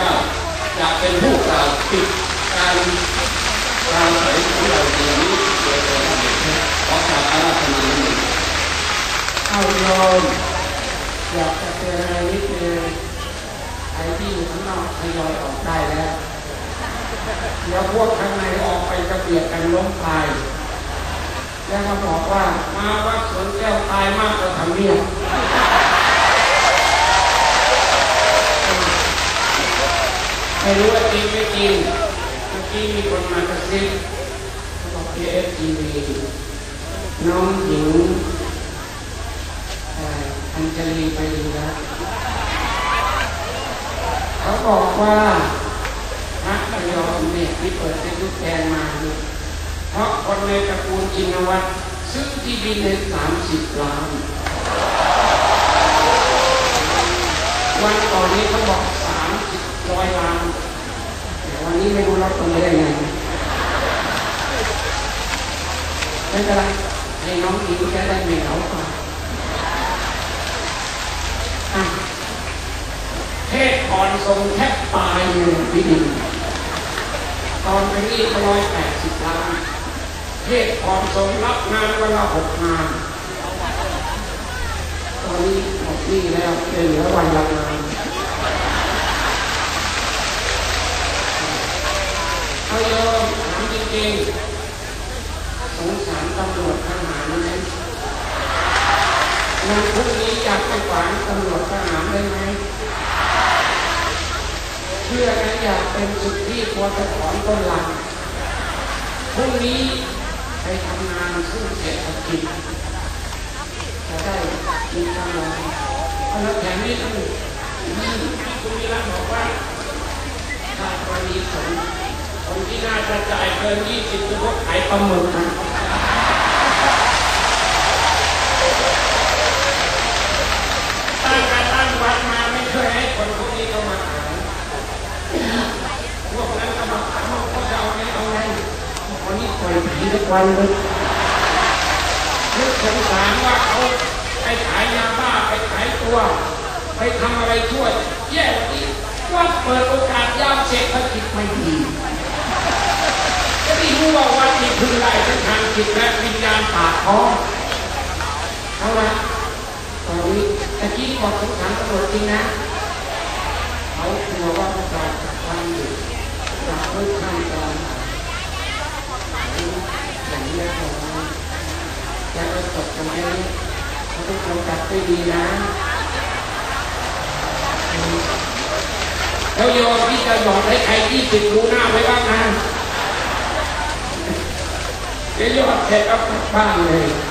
จ้าจะเป็นผู้กล่าวปิดการกล่าวเผยของเราในนนี้โดยตัวท่านเองขอกราอาราธนาหนึ่งเอาโยมอยากจะเตือนอะไรนิดนึงใครที่อยู่ข้างนอกทยอยออกได้แล้วเดี๋ยวพวกข้างในออกไปกระเบียดกันล้มตายแล้วก็บอกว่ามาวัดสวนแก้วตายมากกว่าทำเนียบ ไม่รู้ว่าจริงไม่จริงเมื่อกี้มีคนมากระซิบเขาบอกเอฟทีวีน้องหญิงอ่ออัญชลีไปดูแล้วเขาบอกว่าพระพยอมเนี่ยที่เปิดเฟซบุ๊กแทนมาเนี่ยเพราะคนในตระกูลจินวัตรซื้อที่ดินในสามสิบล้าน วันก่อนนี้เขาบอกสามสิบร้อยล้านแต่วันนี้ ไม่รู้รับตรงได้ยังไงไม่เป็นไรให้น้องอิงจะได้ไม่เหงาไปอะเทศก่อนทรงแทบตายเลยพี่ดินตอนนี่ก็ร้อยแปดสิบล้านเทศก่อนทรงรับงานวันละหกงาน ตอนนี้หมดนี่แล้วเหลือวันละงานเอา โยมถามจริงๆสงสารตำรวจทหารไหมวันพรุ่งนี้อยากไปขวางตำรวจทหารได้ไหมเพื่อนะอยากเป็นสุดที่ควรจะถอนต้นหลังพรุ่งนี้ไปทำงานสู้เศรษฐกิจจะได้มีกำลังเอาละแถมนี้ต้องที่คุณวิรัตบอกว่าถ้ากรณีสงฆ์ คนที่น่าจะจ่ายเกิน20คือพวกขายปลาหมึกนะตั้งการตั้งวัดมาไม่เคยให้คนพวกนี้เข้ามาขายพวกนั้นก็มาถามว่าเขาจะเอาไงเอาไงคนนี้ปล่อยผีทุกวันเลยนึกสงสารว่าเขาไปขายยาบ้าไปขายตัว ไปทำอะไรช่วยแย่กว่านี้ว่าเปิดโอกาสยามเศรษฐกิจไม่ดีจะได้รู้ ว่าวัดนี้พึงได้ทั้งทางจิตและวิญญาณปากท้องเอาละตอนนี้ตะกี้บอกสงสารตำรวจจริงนะเขากลัวว่าจะจับความอยู่จับเพื่อขั้นตอนอย่างนี้ของจะเอาจบกันไหมเขาต้องกำกับให้ดีนะแล้วโยมที่จะหยอดให้ใครที่ติดรู้หน้าไว้บ้างนะ เดี๋ยวโยอ